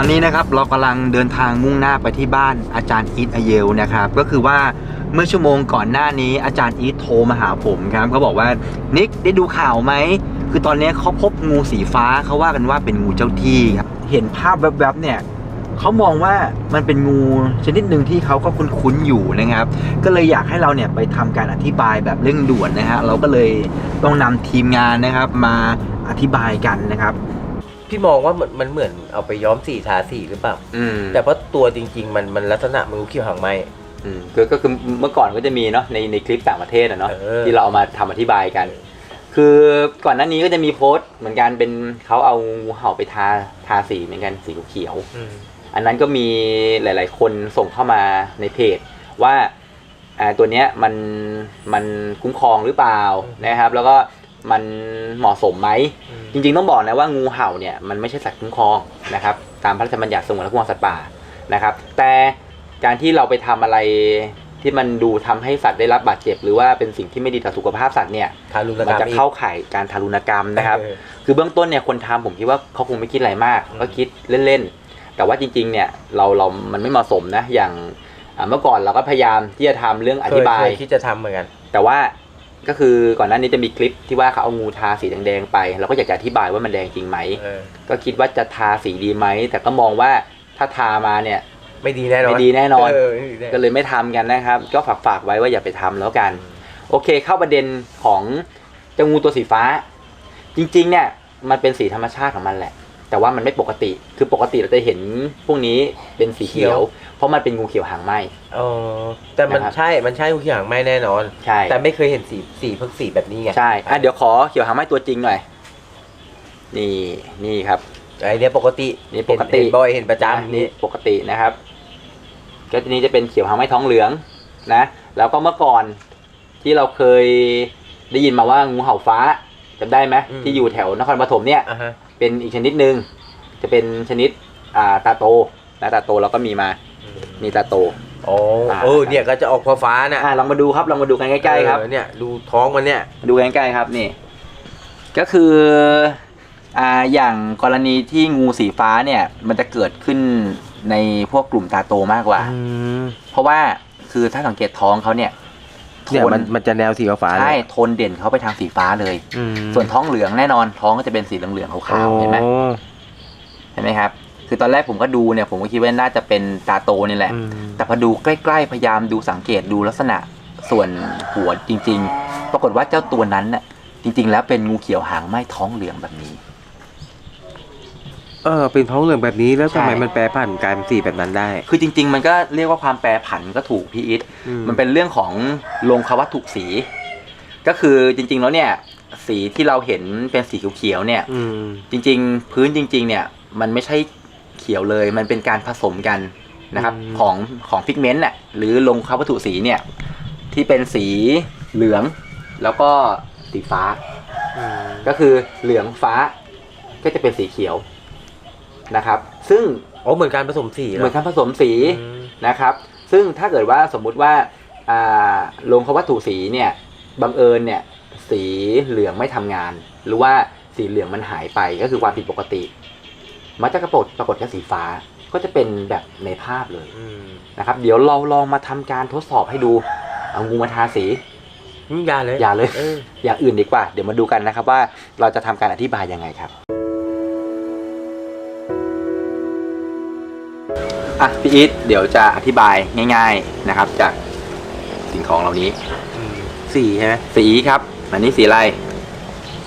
ตอนนี้นะครับเรากำลังเดินทางมุ่งหน้าไปที่บ้านอาจารย์อีทอเยลนะครับ ก็คือว่าเมื่อชั่วโมงก่อนหน้านี้อาจารย์อีทโทรมาหาผมครับเขาบอกว่านิกได้ดูข่าวไหมคือตอนนี้เขาพบงูสีฟ้าเขาว่ากันว่าเป็นงูเจ้าที่ครับเห็นภาพแวบๆเนี่ยเขามองว่ามันเป็นงูชนิดหนึ่งที่เขาก็คุ้นๆอยู่นะครับ ก็เลยอยากให้เราเนี่ยไปทำการอธิบายแบบเร่งด่วนนะฮะเราก็เลยต้องนำทีมงานนะครับมาอธิบายกันนะครับ พี่มองว่ามันมันเหมือนเอาไปย้อมสีทาสีหรือเปล่า อืมแต่เพราะตัวจริง ๆ มันมันลักษณะมันงูเขียวหางไหม อืมก็ก็คือเมื่อก่อนก็จะมีเนาะในในคลิปต่างประเทศอะเนาะเออ ที่เราเอามาทำอธิบายกัน คือก่อนหน้านี้ก็จะมีโพสต์เหมือนกันเป็นเขาเอางูเห่าไปทาทาสีเหมือนกันสีเขียวอืมๆอันนั้นก็มีหลาย ๆ คนส่งเข้ามาในเพจว่าอ่าตัวเนี้ยมันมันคุ้มครองหรือเปล่านะครับ แล้วก็ มันเหมาะสมไหม จริง ๆ ต้องบอกนะว่างูเห่าเนี่ยมันไม่ใช่สัตว์คุ้มครองนะครับ ตามพระราชบัญญัติสงวนและคุ้มครองสัตว์ป่านะครับ แต่การที่เราไปทำอะไรที่มันดูทำให้สัตว์ได้รับบาดเจ็บ หรือว่าเป็นสิ่งที่ไม่ดีต่อสุขภาพสัตว์เนี่ยทารุณมันกรรมจะอีกเข้าข่ายการทารุณกรรมนะครับเออคือเบื้องต้นเนี่ยคนทำผมคิดว่าเขาคงไม่คิดอะไรมากอืมก็คิดเล่นๆแต่ว่าจริง ๆ เนี่ยเราเรามันไม่เหมาะสมนะอย่างอ่าเมื่อก่อนเราก็พยายามที่จะทำเรื่องอธิบายเคเคคิดจะทำเหมือนกัน แต่ว่า ก็คือก่อนหน้านี้จะมีคลิปที่ว่าเขาเอางูทาสีแดงๆไป เราก็อยากจะอธิบายว่ามันแดงจริงไหม เออก็คิดว่าจะทาสีดีไหม แต่ก็มองว่าถ้าทามาเนี่ย ไม่ดีแน่นอนไม่ดีแน่นอน เไม่ดีแน่ก็เลยไม่ทำกันนะครับ ก็ฝากฝากๆไว้ว่าอย่าไปทำแล้วกัน โอเคเข้าประเด็นของเจ้างูตัวสีฟ้า จริงๆเนี่ยมันเป็นสีธรรมชาติของมันแหละ แต่ว่ามันไม่ปกติ คือปกติเราจะเห็นพวกนี้เป็นสีเขียว เพราะมันเป็นงูเขียวหางไหม อ๋อแต่มันนะครับ ใช่มันใช่งูเขียวหางไหมแน่นอน ใช่แต่ไม่เคยเห็นสีสีเพิ่งสีแบบนี้ไงใช่อะเดี๋ยวขอเขียวหางไหมตัวจริงหน่อย นี่นี่ครับ ไอเนี้ยปกตินี่ปกติ เห็นบ่อยเห็นประจำนี่นี่ปกตินะครับ ก็ทีนี้จะเป็นเขียวหางไหมท้องเหลืองนะ แล้วก็เมื่อก่อนที่เราเคยได้ยินมาว่างูเห่าฟ้าจำได้ไหมที่อยู่แถวนครปฐมเนี่ย อะฮะ เป็นอีกชนิดหนึ่งจะเป็นชนิดอ่าตาโตนะตาโตเราก็มีมานี่ตาโต โอ้เออเนี่ยก็จะออกฟ้าๆน่ะอ่าลองมาดูครับลองมาดูกันใกล้ๆครับเออเนี่ยดูท้องมันเนี่ยดูกันใกล้ๆครับนี่ ก็คืออ่าอย่างกรณีที่งูสีฟ้าเนี่ย มันจะเกิดขึ้นในพวกกลุ่มตาโตมากกว่าเพราะว่าคือถ้าสังเกตท้องเขาเนี่ย เนี่ยมันมันจะแนวสีฟ้าๆใช่เลยโทนเด่นเขาไปทางสีฟ้าเลย อืมส่วนท้องเหลืองแน่นอนท้องก็จะเป็นสีเหลืองๆขาวๆเห็นไหม โอ้ เห็นไหมครับ คือตอนแรกผมก็ดูเนี่ย ผมก็คิดว่าน่าจะเป็นตาโตนี่แหละ อืม แต่พอดูใกล้ๆ พยายามดูสังเกตดูลักษณะส่วนหัวจริง ๆ ปรากฏว่าเจ้าตัวนั้นน่ะจริง ๆ แล้วเป็นงูเขียวหางไหม้ท้องเหลืองแบบนี้ เออเป็นท้องเหลืองแบบนี้แล้วใช่ ทำไมมันแปรผันกลายเป็นสีแบบนั้นได้ คือจริง ๆ มันก็เรียกว่าความแปรผันก็ถูกพี่อิทมันเป็นเรื่องของลงควัตถุสี ก็คือจริง ๆ แล้วเนี่ย สีที่เราเห็นเป็นสีเขียวๆเนี่ย อืมจริง ๆ พื้นจริง ๆ เนี่ย มันไม่ใช่เขียวเลย มันเป็นการผสมกันนะครับอืมของของพิกเมนต์น่ะหรือลงควัตถุสีเนี่ย ที่เป็นสีเหลือง แล้วก็สีฟ้าอืมก็คือเหลืองฟ้าก็จะเป็นสีเขียว นะครับ ซึ่งอ๋อเหมือนการผสมสีเหมือนการผสมสีอืมนะครับ ซึ่งถ้าเกิดว่าสมมุติว่าอ่าลงควัตถุสีเนี่ยบังเอิญเนี่ยสีเหลืองไม่ทำงาน หรือว่าสีเหลืองมันหายไปก็คือความผิดปกติ มันจะกระปรปรากฏแค่สีฟ้าก็จะเป็นแบบในภาพเลยอืมนะครับ เดี๋ยวเราลองมาทำการทดสอบให้ดูเอางูมาทาสีอืมอยาเลยอย่าเลยเอออย่างอื่นดีกว่า เดี๋ยวมาดูกันนะครับว่าเราจะทำการอธิบายยังไงครับ อะพี่อีทเดี๋ยวจะอธิบายง่าย ๆนะครับ จากสิ่งของเหล่านี้อืมสีใช่ไหมสีครับอันนี้สีอะไร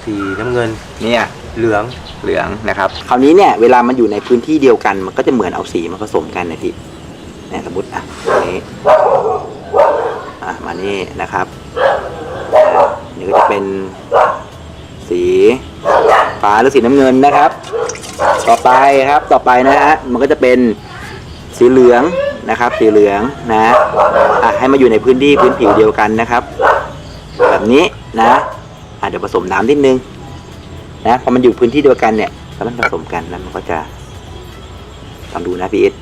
สีน้ำเงินเนี่ยเหลืองเหลืองนะครับ คราวนี้เนี่ยเวลามันอยู่ในพื้นที่เดียวกันมันก็จะเหมือนเอาสีมาผสมกันนะพี่เนี่ยสมมติอะอันนี้อะมานี่นะครับอะนี่ก็จะเป็นสีฟ้าหรือสีน้ำเงินนะครับ ต่อไปครับต่อไปนะฮะมันก็จะเป็น สีเหลืองนะครับ สีเหลืองนะอะให้มาอยู่ในพื้นที่พื้นผิวเดียวกันนะครับ แบบนี้นะอะเดี๋ยวผสมน้ำนิดนึงนะพอมันอยู่พื้นที่เดียวกันเนี่ยแล้วมันผสมกันแล้วมันก็จะลองดูนะพี่อิท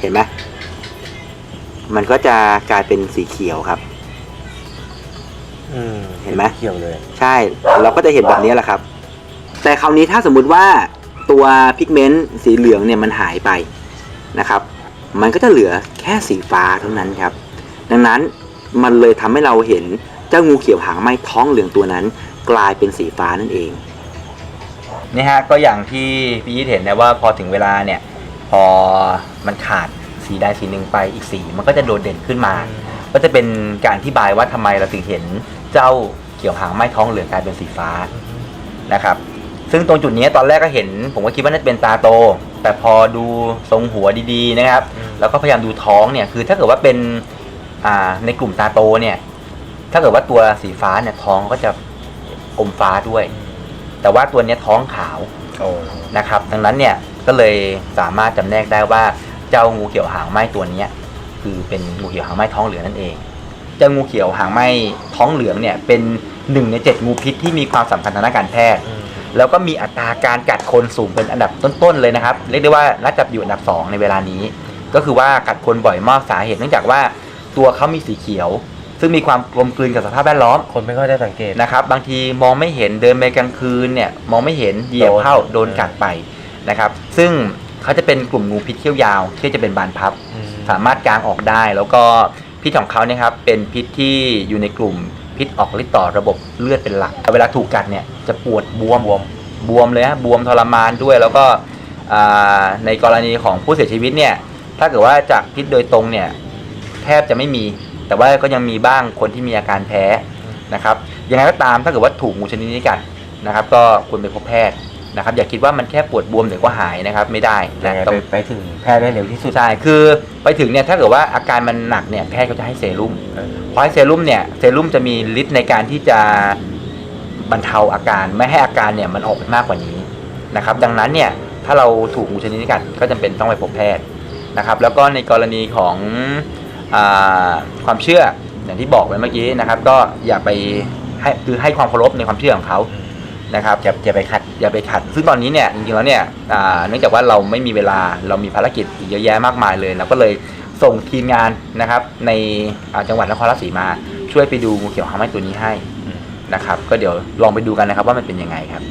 เห็นไหมมันก็จะกลายเป็นสีเขียวครับอืมเห็นไหมเขียวเลย ใช่ เราก็จะเห็นแบบนี้แหละครับ แต่คราวนี้ถ้าสมมุติว่าตัวพิกเมนต์สีเหลืองเนี่ยมันหายไป นะครับ มันก็จะเหลือแค่สีฟ้าเท่านั้นครับ ดังนั้นมันเลยทำให้เราเห็นเจ้างูเขียวหางไหม้ท้องเหลืองตัวนั้น กลายเป็นสีฟ้านั่นเองนี่ฮะก็อย่างที่พี่ยิทเห็นนะว่าพอถึงเวลาเนี่ย พอมันขาดสีใดสีหนึ่งไปอีกสีมันก็จะโดดเด่นขึ้นมา ก็จะเป็นการอธิบายว่าทำไมเราถึงเห็นเจ้าเขียวหางไหม้ท้องเหลืองกลายเป็นสีฟ้านะครับ ซึ่งตรงจุดนี้ตอนแรกก็เห็น ผมก็คิดว่าน่าจะเป็นตาโต แต่พอดูทรงหัวดีๆนะครับแล้วก็พยายามดูท้องเนี่ยคือถ้าเกิดว่าเป็นอ่าในกลุ่มตาโตเนี่ย ถ้าเกิดว่าตัวสีฟ้าเนี่ยท้องก็จะอมฟ้าด้วย แต่ว่าตัวเนี้ยท้องขาวโอ้นะครับ ดังนั้นเนี่ยก็เลยสามารถจำแนกได้ว่าเจ้างูเขียวหางไหม้ตัวเนี้ยคือเป็นงูเขียวหางไหม้ท้องเหลืองนั่นเอง เจ้างูเขียวหางไหม้ท้องเหลืองเนี่ยเป็นหนึ่งในเจ็ดงูพิษที่มีความสำคัญทางด้านการแพทย์ แล้วก็มีอัตราการกัดคนสูงเป็นอันดับต้นๆเลยนะครับ เรียกได้ว่าน่าจะอยู่อันดับ 2 ในเวลานี้ ก็คือว่ากัดคนบ่อยมากสาเหตุเนื่องจากว่าตัวเขามีสีเขียว ซึ่งมีความกลมกลืนกับสภาพแวดล้อมคนไม่ค่อยได้สังเกตนะครับ บางทีมองไม่เห็นเดินไปกลางคืนเนี่ยมองไม่เห็นเหยียบเข้าโดนโดนกัดไปนะครับ ซึ่งเขาจะเป็นกลุ่มงูพิษเขี้ยวยาวที่จะเป็นบานพับ สามารถกางออกได้แล้วก็พิษของเขาเนี่ยครับเป็นพิษที่อยู่ในกลุ่ม พิษออกฤทธิ์ต่อระบบเลือดเป็นหลัก เวลาถูกกัดเนี่ยจะปวดบวมบวมบวมเลยฮะบวมทรมานด้วย แล้วก็ในกรณีของผู้เสียชีวิตเนี่ยถ้าเกิดว่าจากพิษโดยตรงเนี่ยแทบจะไม่มี แต่ว่าก็ยังมีบ้างคนที่มีอาการแพ้นะครับยังไงก็ตามถ้าเกิดว่าถูกงูชนิดนี้กัดนะครับ ก็ควรไปพบแพทย์ นะครับอย่าคิดว่ามันแค่ปวดบวมเดี๋ยวก็หายนะครับไม่ได้ยันะงไงต้องไปไปถึงแพทย์ได้เร็วที่สุดใช่คือไปถึงเนี่ยถ้าเกิดว่าอาการมันหนักเนี่ยแพทย์ก็จะให้เซรุ่มเออเพราะให้เซรุ่มเนี่ยเซรุ่มจะมีฤทธิ์ในการที่จะบรรเทาอาการไม่ให้อาการเนี่ยมันออกไปมากกว่านี้นะครับดังนั้นเนี่ยถ้าเราถูกงูชนิดนี้กัดก็จำเป็นต้องไปพบแพทย์นะครับ แล้วก็ในกรณีของอาความเชื่ออย่างที่บอกไปเมื่อกี้นะครับ ก็อย่าไปให้คือให้ความเคารพในความเชื่อของเขา นะครับอย่าอย่าไปขัดอย่าไปขัด ซึ่งตอนนี้เนี่ยจริงๆแล้วเนี่ยเนื่องจากว่าเราไม่มีเวลาเรามีภารกิจอีกเยอะแยะมากมายเลยเราก็เลยส่งทีมงานนะครับในจังหวัดนครราชสีมาช่วยไปดูงูเขียวหางไหม้ตัวนี้ให้นะครับ ก็เดี๋ยวลองไปดูกันนะครับว่ามันเป็นยังไงครับ